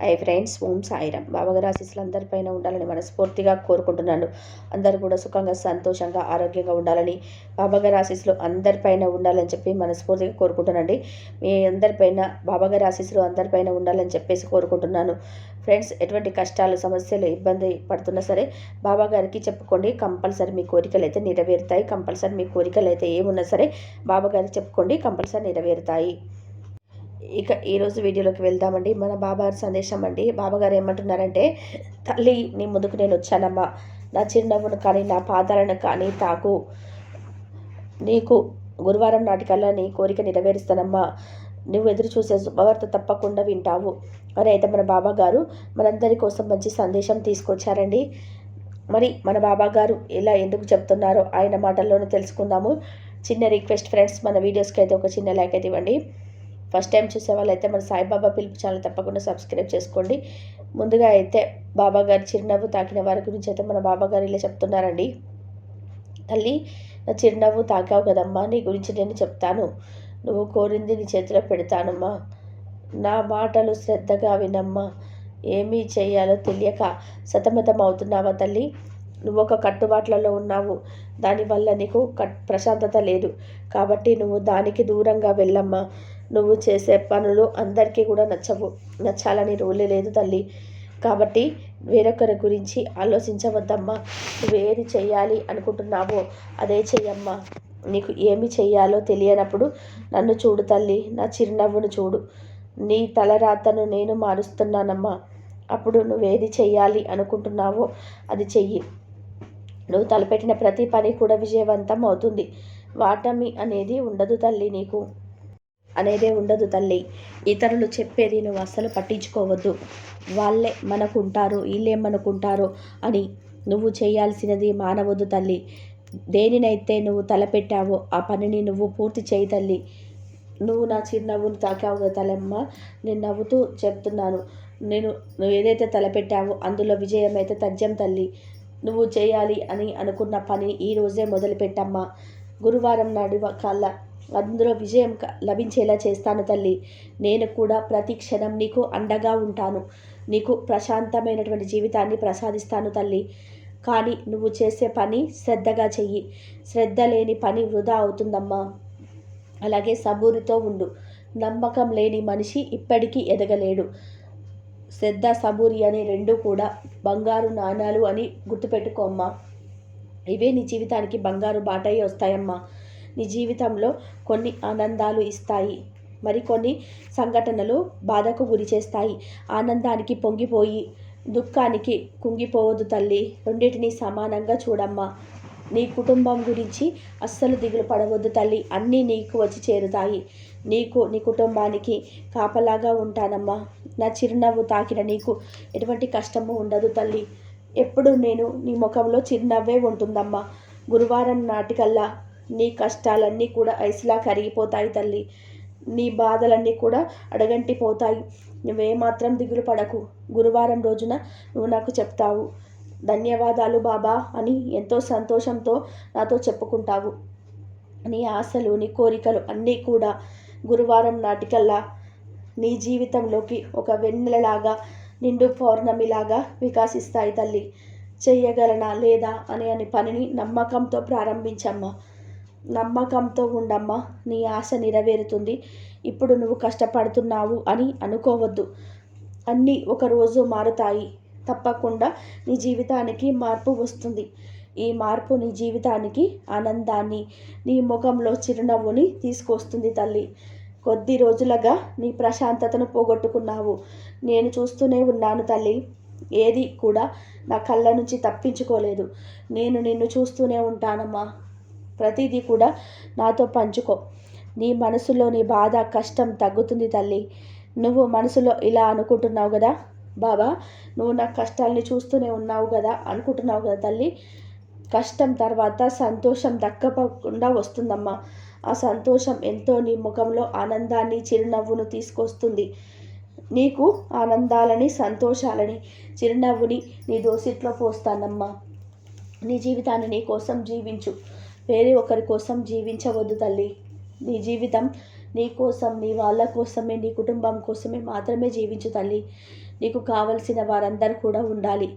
I friends ఓం సాయిరామ్. బాబాగారి ఆశీస్సులు అందరిపైన ఉండాలని మనస్ఫూర్తిగా కోరుకుంటున్నాను. అందరూ కూడా సుఖంగా సంతోషంగా ఆరోగ్యంగా ఉండాలని బాబాగారి ఆశీస్సులు అందరిపైన ఉండాలని చెప్పి మనస్ఫూర్తిగా కోరుకుంటున్నానండి. మీ అందరిపైన బాబాగారి ఆశీస్సులు అందరిపైన ఉండాలని చెప్పేసి కోరుకుంటున్నాను. ఫ్రెండ్స్ ఎటువంటి కష్టాలు సమస్యలు ఇబ్బంది పడుతున్నా సరే బాబాగారికి చెప్పుకోండి. కంపల్సరీ మీ కోరికలు అయితే నెరవేరుతాయి. కంపల్సరీ మీ కోరికలు అయితే ఏమున్నా సరే బాబాగారికి చెప్పుకోండి. కంపల్సరీ నెరవేరుతాయి. ఇక ఈరోజు వీడియోలోకి వెళ్దామండి. మన బాబాగారి సందేశం అండి. బాబాగారు ఏమంటున్నారంటే తల్లి నీ ముందుకు నేను వచ్చానమ్మా. నా చిరునవ్వును కానీ నా పాదాలను కానీ తాకు. నీకు గురువారం నాటికల్లా నీ కోరిక నెరవేరుస్తానమ్మా. నువ్వు ఎదురు చూసే శుభవార్త తప్పకుండా వింటావు. అని అయితే మన బాబా గారు మనందరి కోసం మంచి సందేశం తీసుకొచ్చారండి. మరి మన బాబా గారు ఎలా ఎందుకు చెప్తున్నారో ఆయన మాటల్లోనే తెలుసుకుందాము. చిన్న రిక్వెస్ట్ ఫ్రెండ్స్ మన వీడియోస్కి అయితే ఒక చిన్న లైక్ అయితే ఇవ్వండి. ఫస్ట్ టైం చూసే వాళ్ళైతే మన సాయిబాబా పిలుపు ఛానల్ తప్పకుండా సబ్స్క్రైబ్ చేసుకోండి. ముందుగా అయితే బాబా గారి చిరునవ్వు తాకిన వారి గురించి అయితే మన బాబా గారు ఇలా చెప్తున్నారండి. తల్లి నా చిరునవ్వు తాకావు కదమ్మా నీ గురించి నేను చెప్తాను. నువ్వు కోరింది నీ చేతిలో పెడతానమ్మా. నా మాటలు శ్రద్ధగా వినమ్మా. ఏమీ చేయాలో తెలియక సతమతం అవుతున్నావా తల్లి? నువ్వు ఒక కట్టుబాట్లలో ఉన్నావు. దానివల్ల నీకు కట్ ప్రశాంతత లేదు. కాబట్టి నువ్వు దానికి దూరంగా వెళ్ళమ్మా. నువ్వు చేసే పనులు అందరికీ కూడా నచ్చవు. నచ్చాలని రూలే లేదు తల్లి. కాబట్టి వేరొకరి గురించి ఆలోచించవద్దమ్మా. నువ్వు ఏది అనుకుంటున్నావో అదే చెయ్యమ్మా. నీకు ఏమి చెయ్యాలో తెలియనప్పుడు నన్ను చూడు తల్లి. నా చిరునవ్వును చూడు. నీ తలరాతను నేను మారుస్తున్నానమ్మా. అప్పుడు నువ్వేది చెయ్యాలి అనుకుంటున్నావో అది చెయ్యి. నువ్వు తలపెట్టిన ప్రతి పని కూడా విజయవంతం అవుతుంది. వాటమి అనేది ఉండదు తల్లి నీకు. అనేదే ఉండదు తల్లి. ఇతరులు చెప్పేది నువ్వు అస్సలు పట్టించుకోవద్దు. వాళ్ళే మనకుంటారు వీళ్ళేమనుకుంటారు అని నువ్వు చేయాల్సినది మానవద్దు తల్లి. దేనినైతే నువ్వు తలపెట్టావో ఆ పనిని నువ్వు పూర్తి చేయి తల్లి. నువ్వు నా చిరునవ్వును తాకావు కదా తలమ్మ నేను నవ్వుతూ చెప్తున్నాను. నేను నువ్వు ఏదైతే తలపెట్టావో అందులో విజయం అయితే తథ్యం తల్లి. నువ్వు చేయాలి అని అనుకున్న పని ఈరోజే మొదలుపెట్టమ్మా. గురువారం నాడు కల్లా అందులో విజయం లభించేలా చేస్తాను తల్లి. నేను కూడా ప్రతి క్షణం నీకు అండగా ఉంటాను. నీకు ప్రశాంతమైనటువంటి జీవితాన్ని ప్రసాదిస్తాను తల్లి. కానీ నువ్వు చేసే పని శ్రద్ధగా చెయ్యి. శ్రద్ధ లేని పని వృధా అవుతుందమ్మా. అలాగే సబూరితో ఉండు. నమ్మకం లేని మనిషి ఇప్పటికీ ఎదగలేడు. శ్రద్ధ సబూరి అనే రెండు కూడా బంగారు నాణాలు అని గుర్తుపెట్టుకోమ్మా ఇవే నీ జీవితానికి బంగారు బాటయ్యి వస్తాయమ్మా. నీ జీవితంలో కొన్ని ఆనందాలు ఇస్తాయి. మరికొన్ని సంఘటనలు బాధకు గురి చేస్తాయి. ఆనందానికి పొంగిపోయి దుఃఖానికి కుంగిపోవద్దు తల్లి. రెండింటినీ సమానంగా చూడమ్మా. నీ కుటుంబం గురించి అస్సలు దిగులు పడవద్దు తల్లి. అన్నీ నీకు వచ్చి చేరుతాయి. నీకు నీ కుటుంబానికి కాపలాగా ఉంటానమ్మా. నా చిరునవ్వు తాకిన నీకు ఎటువంటి కష్టము ఉండదు తల్లి. ఎప్పుడు నేను నీ ముఖంలో చిరునవ్వే ఉంటుందమ్మా. గురువారం నాటికల్లా నీ కష్టాలన్నీ కూడా ఐసులా కరిగిపోతాయి తల్లి. నీ బాధలన్నీ కూడా అడగంటిపోతాయి. నువ్వేమాత్రం దిగులు పడకు. గురువారం రోజున నువ్వు నాకు చెప్తావు. ధన్యవాదాలు బాబా అని ఎంతో సంతోషంతో నాతో చెప్పుకుంటావు. నీ ఆశలు నీ కోరికలు అన్నీ కూడా గురువారం నాటికల్లా నీ జీవితంలోకి ఒక వెన్నెలలాగా నిండు పౌర్ణమిలాగా వికాసిస్తాయి తల్లి. చెయ్యగలనా లేదా అనే అని పనిని నమ్మకంతో ప్రారంభించమ్మా. నమ్మకంతో ఉండమ్మా. నీ ఆశ నెరవేరుతుంది. ఇప్పుడు నువ్వు కష్టపడుతున్నావు అని అనుకోవద్దు. అన్నీ ఒకరోజు మారుతాయి. తప్పకుండా నీ జీవితానికి మార్పు వస్తుంది. ఈ మార్పు నీ జీవితానికి ఆనందాన్ని నీ ముఖంలో చిరునవ్వుని తీసుకొస్తుంది తల్లి. కొద్ది రోజులుగా నీ ప్రశాంతతను పోగొట్టుకున్నావు. నేను చూస్తూనే ఉన్నాను తల్లి. ఏది కూడా నా కళ్ళ నుంచి తప్పించుకోలేదు. నేను నిన్ను చూస్తూనే ఉంటానమ్మా. ప్రతిదీ కూడా నాతో పంచుకో. నీ మనసులో నీ బాధ కష్టం తగ్గుతుంది తల్లి. నువ్వు మనసులో ఇలా అనుకుంటున్నావు కదా? బాబా నువ్వు నా కష్టాల్ని చూస్తూనే ఉన్నావు కదా? అనుకుంటున్నావు కదా తల్లి? కష్టం తర్వాత సంతోషం దక్కకుండా వస్తుందమ్మా. ఆ సంతోషం ఎంతో నీ ముఖంలో ఆనందాన్ని చిరునవ్వును తీసుకొస్తుంది. నీకు ఆనందాలని సంతోషాలని చిరునవ్వుని నీ దోసిట్లో పోస్తానమ్మా. నీ జీవితాన్ని నీ కోసం జీవించు. వేరే ఒకరి కోసం జీవించవద్దు తల్లి. నీ జీవితం నీ కోసం నీ వాళ్ళ కోసమే నీ కుటుంబం కోసమే మాత్రమే జీవించు తల్లి. నీకు కావలసిన వారందరూ కూడా ఉండాలి.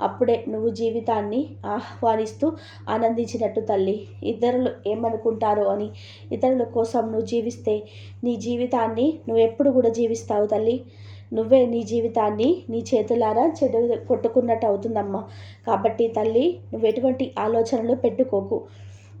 అప్పుడే నువ్వు జీవితాన్ని ఆహ్వానిస్తూ ఆనందించినట్టు తల్లి. ఇతరులు ఏమనుకుంటారో అని ఇతరుల కోసం నువ్వు జీవిస్తే నీ జీవితాన్ని నువ్వు ఎప్పుడు కూడా జీవిస్తావు తల్లి. నువ్వే నీ జీవితాన్ని నీ చేతులారా చెడు కొట్టుకున్నట్టు అవుతుందమ్మా. కాబట్టి తల్లి నువ్వు ఎటువంటి ఆలోచనలు పెట్టుకోకు.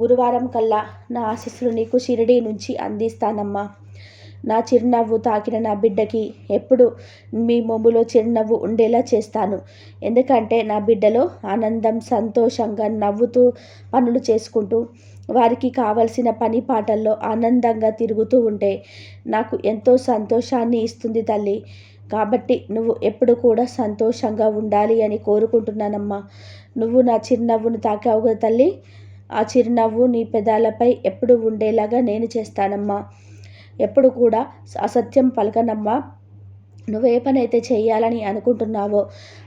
గురువారం కల్లా నా ఆశీస్సులు నీకు షిరిడీ నుంచి అందిస్తానమ్మా. నా చిరునవ్వు తాకిన నా బిడ్డకి ఎప్పుడు మీ మొమ్ములో చిరునవ్వు ఉండేలా చేస్తాను. ఎందుకంటే నా బిడ్డలో ఆనందం సంతోషంగా నవ్వుతూ పనులు చేసుకుంటూ వారికి కావలసిన పని పాటల్లో ఆనందంగా తిరుగుతూ ఉంటే నాకు ఎంతో సంతోషాన్ని ఇస్తుంది తల్లి. కాబట్టి నువ్వు ఎప్పుడు కూడా సంతోషంగా ఉండాలి అని కోరుకుంటున్నానమ్మా. నువ్వు నా చిరునవ్వును తాకావు కదా తల్లి. ఆ చిరునవ్వు నీ పెదాలపై ఎప్పుడు ఉండేలాగా నేను చేస్తానమ్మా. ఎప్పుడు కూడా అసత్యం పలకనమ్మా. నువ్వు ఏ పని అయితే చేయాలని అనుకుంటున్నావో?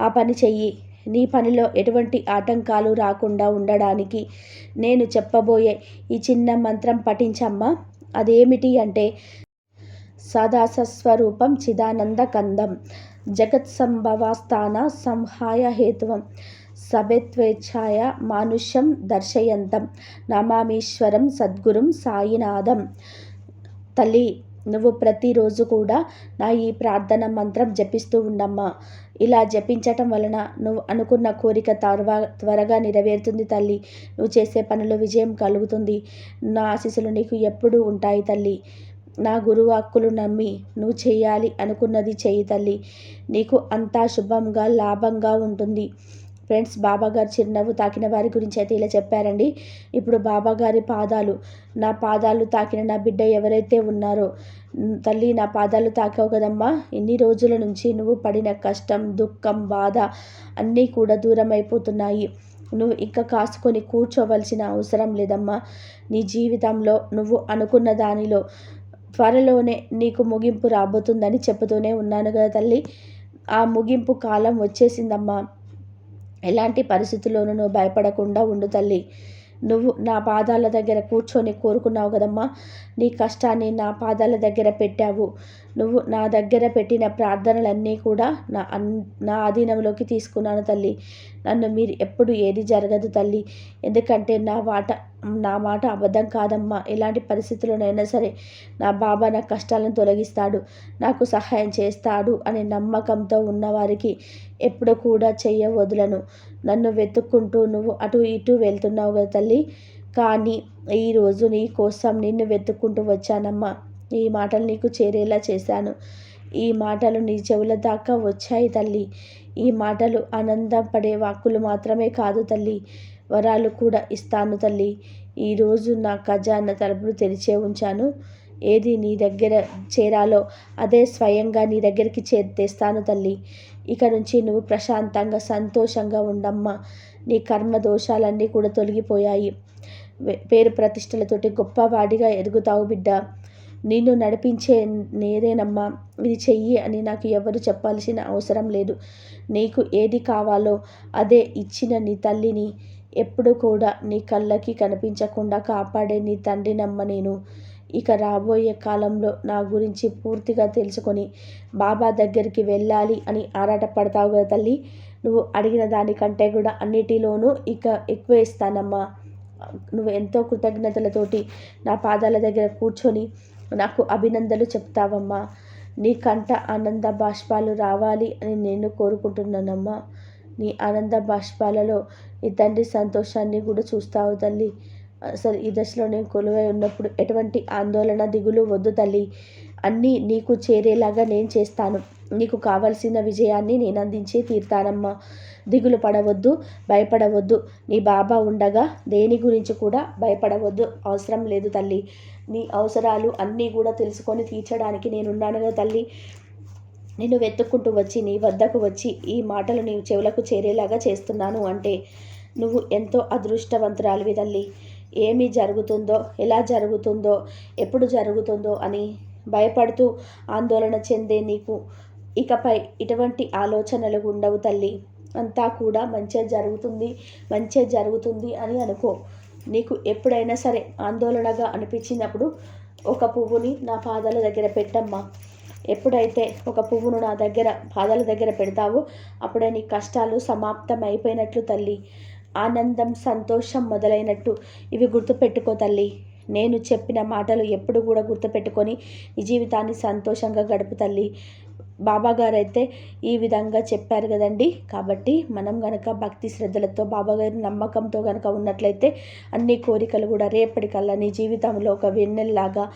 ఆ పని చెయ్యి. నీ పనిలో ఎటువంటి ఆటంకాలు రాకుండా ఉండడానికి నేను చెప్పబోయే ఈ చిన్న మంత్రం పఠించమ్మా. అదేమిటి అంటే సదాసస్వరూపం చిదానంద కందం జగత్ సంభవాస్థాన సంహాయ హేతువం సభెత్వేచ్ఛాయ మానుష్యం దర్శయంతం నమామీశ్వరం సద్గురుం సాయినాథం. తల్లి నువ్వు ప్రతిరోజు కూడా నా ఈ ప్రార్థన మంత్రం జపిస్తూ ఉండమ్మా. ఇలా జపించటం వలన నువ్వు అనుకున్న కోరిక త్వరగా త్వరగా నెరవేరుతుంది తల్లి. నువ్వు చేసే పనులు విజయం కలుగుతుంది. నా ఆశీస్సులు నీకు ఎప్పుడూ ఉంటాయి తల్లి. నా గురువాక్కులు నమ్మి నువ్వు చేయాలి అనుకున్నది చేయి తల్లి. నీకు అంతా శుభంగా లాభంగా ఉంటుంది. ఫ్రెండ్స్ బాబాగారు చిరునవ్వు తాకిన వారి గురించి అయితే ఇలా చెప్పారండి. ఇప్పుడు బాబాగారి పాదాలు నా పాదాలు తాకిన నా బిడ్డ ఎవరైతే ఉన్నారో తల్లి నా పాదాలు తాకావు కదమ్మా. ఇన్ని రోజుల నుంచి నువ్వు పడిన కష్టం దుఃఖం బాధ అన్నీ కూడా దూరం అయిపోతున్నాయి నువ్వు ఇంకా కాసుకొని కూర్చోవలసిన అవసరం లేదమ్మా. నీ జీవితంలో నువ్వు అనుకున్న దానిలో త్వరలోనే నీకు ముగింపు రాబోతుందని చెబుతూనే ఉన్నాను కదా తల్లి. ఆ ముగింపు కాలం వచ్చేసిందమ్మా. ఎలాంటి పరిస్థితుల్లోనూ నువ్వు భయపడకుండా ఉండు తల్లి. నువ్వు నా పాదాల దగ్గర కూర్చొని కోరుకున్నావు కదమ్మా. నీ కష్టాన్ని నా పాదాల దగ్గర పెట్టావు. నువ్వు నా దగ్గర పెట్టిన ప్రార్థనలన్నీ కూడా నా అన్ నా ఆధీనంలోకి తీసుకున్నాను తల్లి. నన్ను మీరు ఎప్పుడు ఏది జరగదు తల్లి. ఎందుకంటే నా మాట నా మాట అబద్ధం కాదమ్మా. ఎలాంటి పరిస్థితుల్లోనైనా సరే నా బాబా నా కష్టాలను తొలగిస్తాడు. నాకు సహాయం చేస్తాడు అనే నమ్మకంతో ఉన్నవారికి ఎప్పుడు కూడా చెయ్యవదులను. నన్ను వెతుక్కుంటూ నువ్వు అటు ఇటు వెళ్తున్నావు కదా తల్లి. కానీ ఈరోజు నీ కోసం నిన్ను వెతుక్కుంటూ వచ్చానమ్మా. ఈ మాటలు నీకు చేరేలా చేశాను. ఈ మాటలు నీ చెవుల దాకా వచ్చాయి తల్లి. ఈ మాటలు ఆనందపడే వాక్కులు మాత్రమే కాదు తల్లి. వరాలు కూడా ఇస్తాను తల్లి. ఈరోజు నా ఖజానా తలుపులు తెరిచే ఉంచాను. ఏది నీ దగ్గర చేరాలో అదే స్వయంగా నీ దగ్గరికి చే తెస్తాను తల్లి. ఇక నుంచి నువ్వు ప్రశాంతంగా సంతోషంగా ఉండమ్మా. నీ కర్మ దోషాలన్నీ కూడా తొలగిపోయాయి. పేరు ప్రతిష్టలతోటి గొప్పవాడిగా ఎదుగుతావు బిడ్డ. నిన్ను నడిపించే నేనేనమ్మా ఇది చెయ్యి అని నాకు ఎవరు చెప్పాల్సిన అవసరం లేదు. నీకు ఏది కావాలో అదే ఇచ్చిన నీ తల్లిని ఎప్పుడు కూడా నీ కళ్ళకి కనిపించకుండా కాపాడే నీ తండ్రినమ్మ నేను. ఇక రాబోయే కాలంలో నా గురించి పూర్తిగా తెలుసుకొని బాబా దగ్గరికి వెళ్ళాలి అని ఆరాటపడతావు కదా తల్లి? నువ్వు అడిగిన దానికంటే కూడా అన్నిటిలోనూ ఇక ఎక్కువ ఇస్తానమ్మా. నువ్వు ఎంతో కృతజ్ఞతలతోటి నా పాదాల దగ్గర కూర్చొని నాకు అభినందనలు చెప్తావమ్మా. నీ కంట ఆనంద బాష్పాలు రావాలి అని నేను కోరుకుంటున్నానమ్మా. నీ ఆనంద బాష్పాలలో నీ తండ్రి సంతోషాన్ని కూడా చూస్తావు తల్లి. అసలు ఈ దశలో నేను కొలువై ఉన్నప్పుడు ఎటువంటి ఆందోళన దిగులు వద్దు తల్లి. అన్నీ నీకు చేరేలాగా నేను చేస్తాను. నీకు కావలసిన విజయాన్ని నేను అందించే తీరుతానమ్మా. దిగులు పడవద్దు భయపడవద్దు. నీ బాబా ఉండగా దేని గురించి కూడా భయపడవద్దు. అవసరం లేదు తల్లి. నీ అవసరాలు అన్నీ కూడా తెలుసుకొని తీర్చడానికి నేనున్నానుగా తల్లి. నిన్ను వెతుక్కుంటూ వచ్చి నీ వద్దకు వచ్చి ఈ మాటలు నీ చెవులకు చేరేలాగా చేస్తున్నాను అంటే నువ్వు ఎంతో అదృష్టవంతురాలివి తల్లి. ఏమి జరుగుతుందో ఎలా జరుగుతుందో ఎప్పుడు జరుగుతుందో అని భయపడుతూ ఆందోళన చెందే నీకు ఇకపై ఇటువంటి ఆలోచనలు ఉండవు తల్లి. అంతా కూడా మంచిగా జరుగుతుంది మంచిగా జరుగుతుంది అని అనుకో. నీకు ఎప్పుడైనా సరే ఆందోళనగా అనిపించినప్పుడు ఒక పువ్వుని నా పాదాల దగ్గర పెట్టమ్మా. ఎప్పుడైతే ఒక పువ్వును నా దగ్గర పాదాల దగ్గర పెడతావో అప్పుడే నీ కష్టాలు సమాప్తం అయిపోయినట్లు తల్లి. ఆనందం సంతోషం మొదలైనట్టు ఇవి గుర్తుపెట్టుకో తల్లి. నేను చెప్పిన మాటలు ఎప్పుడు కూడా గుర్తుపెట్టుకొని నీ జీవితాన్ని సంతోషంగా గడుపు తల్లి. బాబా గారు అయితే ఈ విధంగా చెప్పారు కదండి. కాబట్టి మనం గనక భక్తి శ్రద్ధలతో బాబా గారి నమ్మకంతో గనక ఉన్నట్లయితే అన్ని కోరికలు కూడా రేపటికల్లా నీ జీవితంలో ఒక వెన్నెల్లాగా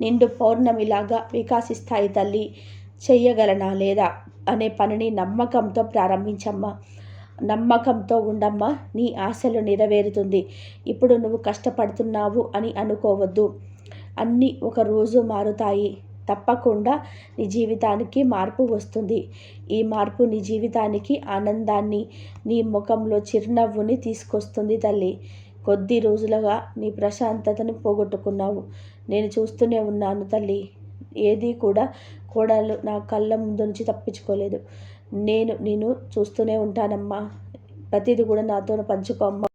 నిండు పౌర్ణమిలాగా వికాసిస్తాయి తల్లి. చెయ్యగలనా లేదా అనే పనిని నమ్మకంతో ప్రారంభించమ్మా. నమ్మకంతో ఉండమ్మా. నీ ఆశలు నెరవేరుతుంది. ఇప్పుడు నువ్వు కష్టపడుతున్నావు అని అనుకోవద్దు. అన్నీ ఒక రోజు మారుతాయి. తప్పకుండా నీ జీవితానికి మార్పు వస్తుంది. ఈ మార్పు నీ జీవితానికి ఆనందాన్ని నీ ముఖంలో చిరునవ్వుని తీసుకొస్తుంది తల్లి. కొద్ది రోజులుగా నీ ప్రశాంతతను పోగొట్టుకున్నావు. నేను చూస్తూనే ఉన్నాను తల్లి. ఏది కూడా కోడలు నా కళ్ళ ముందు నుంచి తప్పించుకోలేదు. నేను నేను చూస్తూనే ఉంటానమ్మా. ప్రతిదీ కూడా నాతో పంచుకోమ్మ